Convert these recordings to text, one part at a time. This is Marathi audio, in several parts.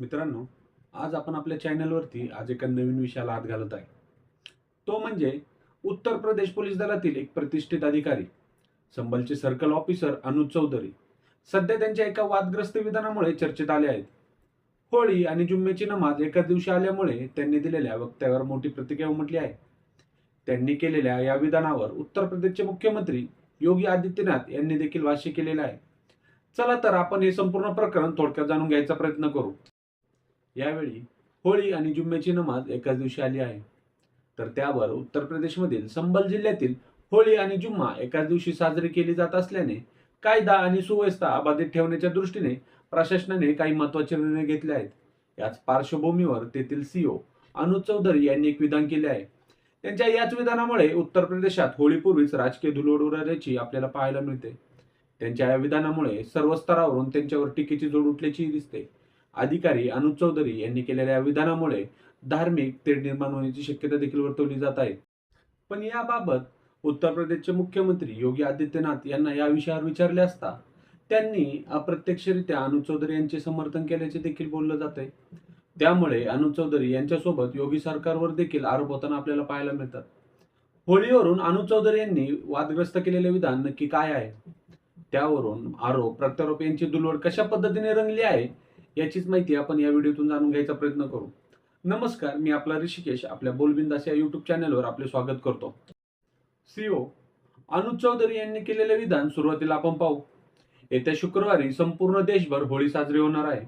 मित्रांनो आज आपण आपल्या चॅनलवरती आज एका नवीन विषयाला हात घालत आहे. तो म्हणजे उत्तर प्रदेश पोलीस दलातील एक प्रतिष्ठित अधिकारी संबलचे सर्कल ऑफिसर अनुज चौधरी. सध्या त्यांच्या एका वादग्रस्त विधानामुळे चर्चेत आले आहेत. होळी आणि जुम्म्याची नमाज एकाच दिवशी आल्यामुळे त्यांनी दिलेल्या वक्तव्यावर मोठी प्रतिक्रिया उमटली आहे. त्यांनी केलेल्या या विधानावर उत्तर प्रदेशचे मुख्यमंत्री योगी आदित्यनाथ यांनी देखील भाष्य केलेलं आहे. चला तर आपण हे संपूर्ण प्रकरण थोडक्यात जाणून घ्यायचा प्रयत्न करू. यावेळी होळी आणि जुम्म्याची नमाज एकाच दिवशी आली आहे. तर त्यावर उत्तर प्रदेशमधील संबल जिल्ह्यातील होळी आणि जुम्मा एकाच दिवशी साजरी केली जात असल्याने कायदा आणि सुव्यवस्था अबाधित ठेवण्याच्या दृष्टीने प्रशासनाने काही महत्त्वाचे निर्णय घेतले आहेत. याच पार्श्वभूमीवर तेथील सीओ अनुज चौधरी यांनी एक विधान केले आहे. त्यांच्या याच विधानामुळे उत्तर प्रदेशात होळीपूर्वीच राजकीय धुलोड उडाल्याची आपल्याला पाहायला मिळते. त्यांच्या या विधानामुळे सर्व स्तरावरून त्यांच्यावर टीकेची जोड उठल्याची दिसते. अधिकारी अनुज चौधरी यांनी केलेल्या या विधानामुळे धार्मिक तेढ निर्माण होण्याची शक्यता देखील वर्तवली जात आहे. पण याबाबत उत्तर प्रदेशचे मुख्यमंत्री योगी आदित्यनाथ यांना या विषयावर विचारले असता त्यांनी अप्रत्यक्षरित्या अनुज चौधरी यांचे समर्थन केल्याचे देखील बोललं जात आहे. त्यामुळे अनुज चौधरी यांच्यासोबत योगी सरकारवर देखील आरोप होताना आपल्याला पाहायला मिळतात. होळीवरून अनुज चौधरी यांनी वादग्रस्त केलेले विधान नक्की काय आहे? त्यावरून आरोप प्रत्यारोप यांची दुलवड कशा पद्धतीने रंगली आहे? याचीच माहिती आपण या व्हिडिओतून जाणून घ्यायचा प्रयत्न करू. नमस्कार मी आपला ऋषिकेश आपल्या बोलबिंदास या युट्यूब चॅनलवर आपले स्वागत करतो. सीओ अनुज चौधरी यांनी केलेले विधान सुरुवातीला आपण पाहू. येत्या शुक्रवारी संपूर्ण देशभर होळी साजरी होणार आहे.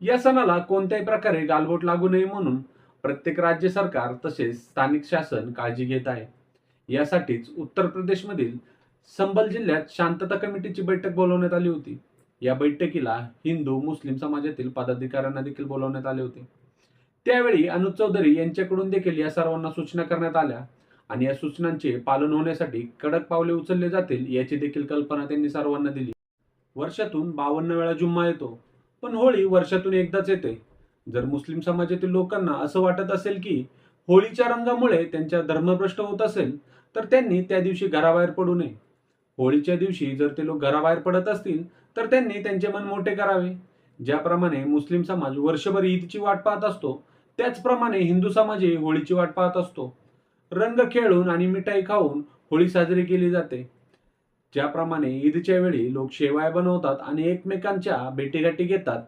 या सणाला कोणत्याही प्रकारे गालबोट लागू नये म्हणून प्रत्येक राज्य सरकार तसेच स्थानिक शासन काळजी घेत आहे. यासाठीच उत्तर प्रदेशमधील संबल जिल्ह्यात शांतता कमिटीची बैठक बोलवण्यात आली होती. या बैठकीला हिंदू मुस्लिम समाजातील पदाधिकाऱ्यांना देखील बोलवण्यात आले होते. त्यावेळी अनुज चौधरी यांच्याकडून देखील या सर्वांना सूचना करण्यात आल्या आणि या सूचनांचे पालन होण्यासाठी कडक पावले उचलले जातील याची देखील कल्पना त्यांनी सर्वांना दिली. वर्षातून बावन्न वेळा जुम्मा येतो पण होळी वर्षातून एकदाच येते. जर मुस्लिम समाजातील लोकांना असं वाटत असेल की होळीच्या रंगामुळे त्यांच्या धर्मभ्रष्ट होत असेल तर त्यांनी त्या दिवशी घराबाहेर पडू नये. होळीच्या दिवशी जर ते लोक घराबाहेर पडत असतील तर त्यांनी त्यांचे मन मोठे करावे. ज्याप्रमाणे मुस्लिम समाज वर्षभर ईदची वाट पाहत असतो त्याचप्रमाणे हिंदू समाजही होळीची वाट पाहत असतो. रंग खेळून आणि मिठाई खाऊन होळी साजरी केली जाते. ज्याप्रमाणे ईदच्या वेळी लोक शेवाय बनवतात आणि एकमेकांच्या भेटीगाठी घेतात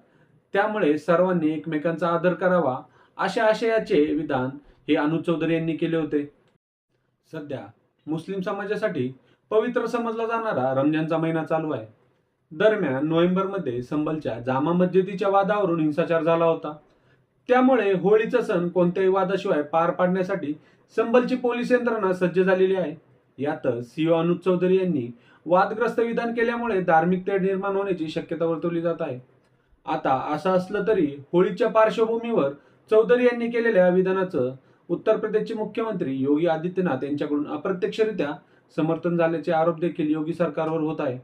त्यामुळे सर्वांनी एकमेकांचा आदर करावा अशा आशयाचे विधान हे अनुज चौधरी यांनी केले होते. सध्या मुस्लिम समाजासाठी पवित्र समजला जाणारा रमजानचा महिना चालू आहे. दरम्यान नोव्हेंबरमध्ये संबलच्या जामा मस्जिदीच्या वादावरून हिंसाचार झाला होता. त्यामुळे होळीचा सण कोणत्याही वादाशिवाय पार पाडण्यासाठी संबलची पोलीस यंत्रणा सज्ज झालेली आहे. यातच सीओ अनुज चौधरी यांनी वादग्रस्त विधान केल्यामुळे धार्मिक तेढ निर्माण होण्याची शक्यता वर्तवली जात आहे. आता असं असलं तरी होळीच्या पार्श्वभूमीवर चौधरी यांनी केलेल्या विधानाचं उत्तर प्रदेशचे मुख्यमंत्री योगी आदित्यनाथ यांच्याकडून अप्रत्यक्षरित्या समर्थन झाल्याचे आरोप देखील योगी सरकारवर होत आहे.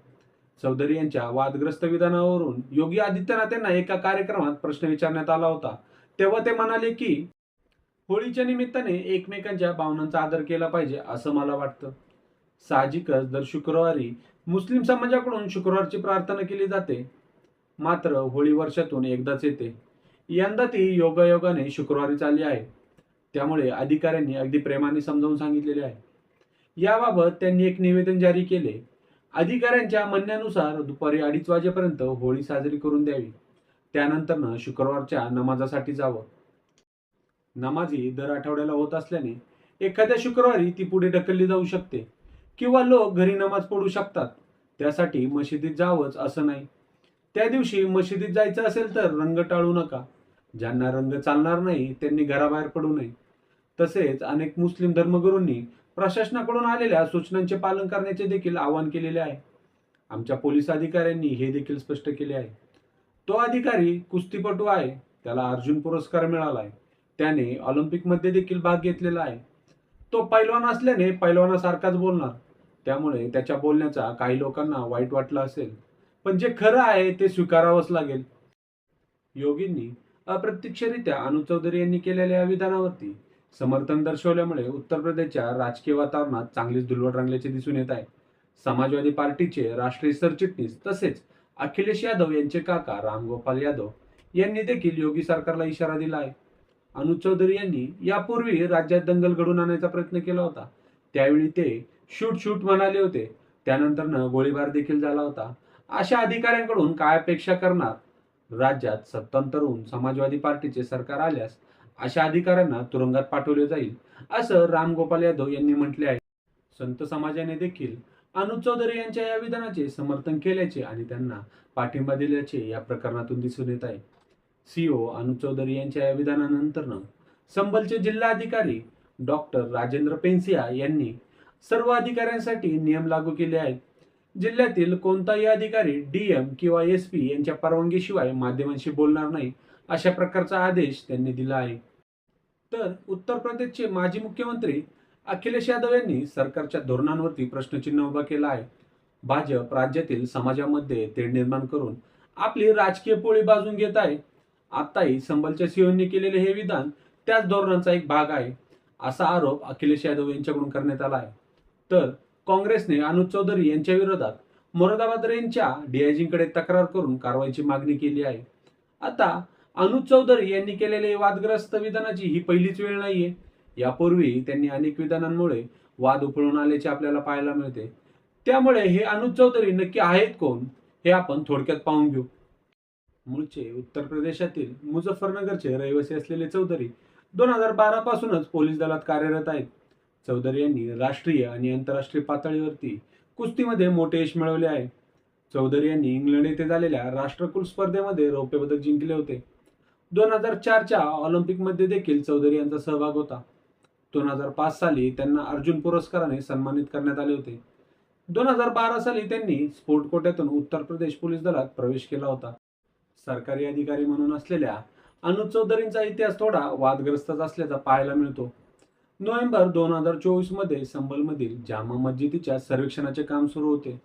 चौधरी यांच्या वादग्रस्त विधानावरून योगी आदित्यनाथ यांना एका कार्यक्रमात प्रश्न विचारण्यात आला होता. तेव्हा ते म्हणाले की होळीच्या निमित्ताने एकमेकांच्या भावनांचा आदर केला पाहिजे असं मला वाटतं. साहजिकच दर शुक्रवारी मुस्लिम समाजाकडून शुक्रवारची प्रार्थना केली जाते. मात्र होळी वर्षातून एकदाच येते. यंदा ती योगायोगाने शुक्रवारी चालली आहे. त्यामुळे अधिकाऱ्यांनी अगदी प्रेमाने समजावून सांगितलेले आहे. याबाबत त्यांनी एक निवेदन जारी केले. अधिकाऱ्यांच्या म्हणण्यानुसार दुपारी अडीच वाजेपर्यंत होळी साजरी करून द्यावी. त्यानंतरनं शुक्रवारच्या नमाजासाठी जावं. नमाजी दर आठवड्याला होत असल्याने एखाद्या शुक्रवारी ती पुढे ढकलली जाऊ शकते किंवा लोक घरी नमाज पडू शकतात. त्यासाठी मशिदीत जावंच असं नाही. त्या दिवशी मशिदीत जायचं असेल तर रंग टाळू नका. ज्यांना रंग चालणार नाही त्यांनी घराबाहेर पडू नये. तसेच अनेक मुस्लिम धर्मगुरूंनी प्रशासनाकडून आलेल्या सूचनांचे पालन करण्याचे देखील आवाहन केलेले आहे. आमच्या पोलीस अधिकाऱ्यांनी हे देखील स्पष्ट केले आहे. तो अधिकारी कुस्तीपटू आहे. त्याला अर्जुन पुरस्कार मिळाला आहे. त्याने ऑलिम्पिकमध्ये देखील भाग घेतलेला आहे. तो पैलवान असल्याने पैलवानासारखाच बोलणार. त्यामुळे त्याच्या बोलण्याचा काही लोकांना वाईट वाटलं असेल. पण जे खरं आहे ते स्वीकारावंच लागेल. योगींनी अप्रत्यक्षरित्या अनु चौधरी यांनी केलेल्या या विधानावरती समर्थन दर्शवल्यामुळे उत्तर प्रदेशच्या राजकीय वातावरणात चांगलीच धुलवट रंगल्याचे दिसून येत आहे. समाजवादी पार्टीचे राष्ट्रीय सरचिटणीस तसेच अखिलेश यादव यांचे काका रामगोपाल यादव यांनी देखील योगी सरकारला इशारा दिला आहे. अनुज चौधरी यांनी यापूर्वी राज्यात दंगल घडून आणायचा प्रयत्न केला होता. त्यावेळी ते शूट शूट म्हणाले होते. त्यानंतर गोळीबार देखील झाला होता. अशा अधिकाऱ्यांकडून काय अपेक्षा करणार? राज्यात सत्तांतर होऊन समाजवादी पार्टीचे सरकार आल्यास अशा अधिकाऱ्यांना तुरुंगात पाठवले जाईल असं रामगोपाल यादव यांनी म्हटले आहे. संत समाजाने देखील अनुज चौधरी यांच्या या विधानाचे समर्थन केल्याचे आणि त्यांना पाठिंबा दिल्याचे या प्रकरणातून दिसून येत आहे. सीओ अनुज चौधरी यांच्या या विधानानंतरनं संबलचे जिल्हाधिकारी डॉक्टर राजेंद्र पेन्सिया यांनी सर्व अधिकाऱ्यांसाठी नियम लागू केले आहेत. जिल्ह्यातील कोणताही अधिकारी डीएम किंवा एस पी यांच्या परवानगीशिवाय माध्यमांशी बोलणार नाही अशा प्रकारचा आदेश त्यांनी दिला आहे. तर उत्तर प्रदेशचे माजी मुख्यमंत्री अखिलेश यादव यांनी सरकारच्या धोरणांवरती प्रश्नचिन्ह उभा केला आहे. भाजप राज्यातील समाजामध्ये तेढ निर्माण करून आपली राजकीय पोळी बाजून घेत आहे. आताही संबलच्या सीओनी केलेले हे विधान त्याच धोरणाचा एक भाग आहे असा आरोप अखिलेश यादव यांच्याकडून करण्यात आला आहे. तर काँग्रेसने अनुज चौधरी यांच्या विरोधात मोरादाबाद रेंजच्या डीआयजींकडे तक्रार करून कारवाईची मागणी केली आहे. आता अनुज चौधरी यांनी केलेले वादग्रस्त विधानाची ही पहिलीच वेळ नाहीये. यापूर्वी त्यांनी अनेक विधानांमुळे वाद उफळून आल्याचे आपल्याला पाहायला मिळते. त्यामुळे हे अनुज चौधरी नक्की आहेत कोण हे आपण थोडक्यात पाहून घेऊ. मूळचे उत्तर प्रदेशातील मुझफ्फरनगरचे रहिवासी असलेले चौधरी दोन हजार बारा पासूनच पोलीस दलात कार्यरत आहेत. चौधरी यांनी राष्ट्रीय आणि आंतरराष्ट्रीय पातळीवरती कुस्तीमध्ये मोठे यश मिळवले आहे. चौधरी यांनी इंग्लंड येथे झालेल्या राष्ट्रकुल स्पर्धेमध्ये रौप्य पदक जिंकले होते. दोन हजार चारच्या ऑलिम्पिकमध्ये देखील चौधरी यांचा सहभाग होता. दोन हजार पाच साली त्यांना अर्जुन पुरस्काराने सन्मानित करण्यात आले होते. दोन हजार बारा साली त्यांनी स्पोर्ट कोट्यातून उत्तर प्रदेश पोलीस दलात प्रवेश केला होता. सरकारी अधिकारी म्हणून असलेल्या अनुज चौधरींचा इतिहास थोडा वादग्रस्तच असल्याचा पाहायला मिळतो. नोव्हेंबर दोन हजार चोवीसमध्ये संबलमधील जामा मस्जिदीच्या सर्वेक्षणाचे काम सुरू होते.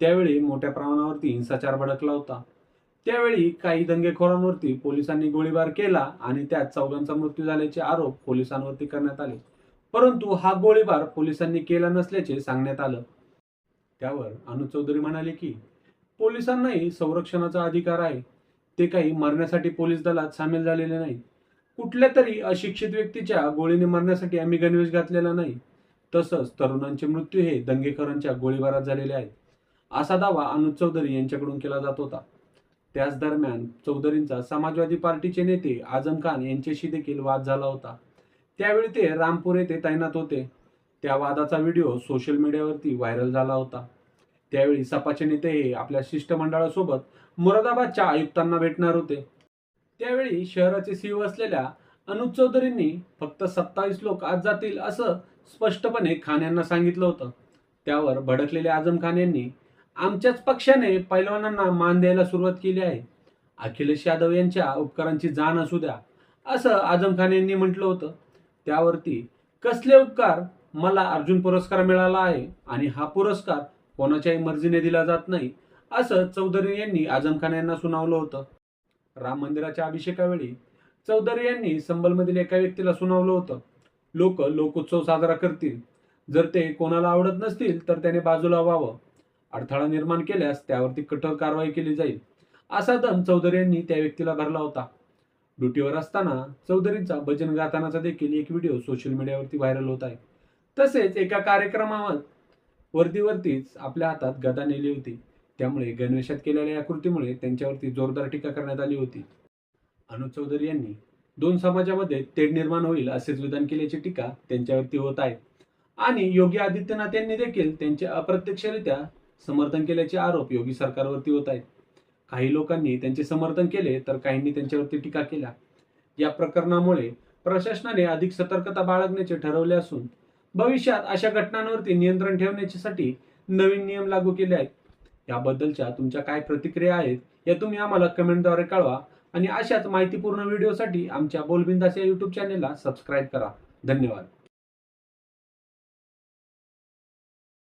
त्यावेळी मोठ्या प्रमाणावरती हिंसाचार भडकला होता. त्यावेळी काही दंगेखोरांवरती पोलिसांनी गोळीबार केला आणि त्यात चौघांचा मृत्यू झाल्याचे आरोप पोलिसांवरती करण्यात आले. परंतु हा गोळीबार पोलिसांनी केला नसल्याचे सांगण्यात आलं. त्यावर अनुज चौधरी म्हणाले की पोलिसांनाही संरक्षणाचा अधिकार आहे. ते काही मरण्यासाठी पोलीस दलात सामील झालेले नाही कुठल्या तरी अशिक्षित व्यक्तीच्या गोळीने मरण्यासाठी आम्ही गणवेश घातलेला नाही. तसंच तरुणांचे मृत्यू हे दंगेखोरांच्या गोळीबारात झालेले आहेत. असा दावा अनुज चौधरी यांच्याकडून केला जात होता. त्याच दरम्यान चौधरींचा समाजवादी पार्टीचे नेते आझम खान यांच्याशी देखील वाद झाला होता. त्यावेळी ते रामपूर येथे तैनात होते. त्या वादाचा व्हिडिओ सोशल मीडियावरती व्हायरल झाला होता. त्यावेळी सपाचे नेते हे आपल्या शिष्टमंडळासोबत मुरादाबादच्या आयुक्तांना भेटणार होते. त्यावेळी शहराचे सीओ असलेल्या अनुज चौधरींनी फक्त सत्तावीस लोक आज जातील असं स्पष्टपणे खान यांना सांगितलं होतं. त्यावर भडकलेले आझम खान यांनी आमच्याच पक्षाने पैलवानांना मान द्यायला सुरुवात केली आहे. अखिलेश यादव यांच्या उपकारांची जाण असू द्या असं आझम खान यांनी म्हटलं होतं. त्यावरती कसले उपकार मला अर्जुन पुरस्कार मिळाला आहे आणि हा पुरस्कार कोणाच्याही मर्जीने दिला जात नाही असं चौधरी यांनी आझम खान यांना सुनावलं होतं. राम मंदिराच्या अभिषेकावेळी चौधरी यांनी संबलमधील एका व्यक्तीला सुनावलं होतं. लोक लोकोत्सव साजरा करतील. जर ते कोणाला आवडत नसतील तर त्याने बाजूला व्हावं. अडथळा निर्माण केल्यास त्यावरती कठोर कारवाई केली जाईल असा दम चौधरी यांनी त्या व्यक्तीला भरला होता. ड्युटीवर असताना चौधरींचा भजन गातानाचा देखील एक व्हिडिओ सोशल मीडियावरती व्हायरल होत आहे. तसेच एका कार्यक्रमावर वर्दीवरतीच आपल्या हातात गदा नेली होती. त्यामुळे गणवेशात केलेल्या या कृतीमुळे त्यांच्यावरती जोरदार टीका करण्यात आली होती. अनुज चौधरी यांनी दोन समाजामध्ये तेढ निर्माण होईल असेच विधान केल्याची टीका त्यांच्यावरती होत आहे. आणि योगी आदित्यनाथ यांनी देखील त्यांचे अप्रत्यक्षरित्या समर्थन केल्याचे आरोप योगी सरकारवरती होत आहेत. काही लोकांनी त्यांचे समर्थन केले तर काहींनी त्यांच्यावरती टीका केल्या. या प्रकरणामुळे प्रशासनाने अधिक सतर्कता बाळगण्याचे ठरवले असून भविष्यात अशा घटनांवरती नियंत्रण ठेवण्याच्यासाठी नवीन नियम लागू केले आहेत. याबद्दलच्या तुमच्या काय प्रतिक्रिया आहेत या तुम्ही आम्हाला कमेंटद्वारे कळवा आणि अशाच माहितीपूर्ण व्हिडिओसाठी आमच्या बोलबिंदास या युट्यूब चॅनेलला सबस्क्राईब करा. धन्यवाद.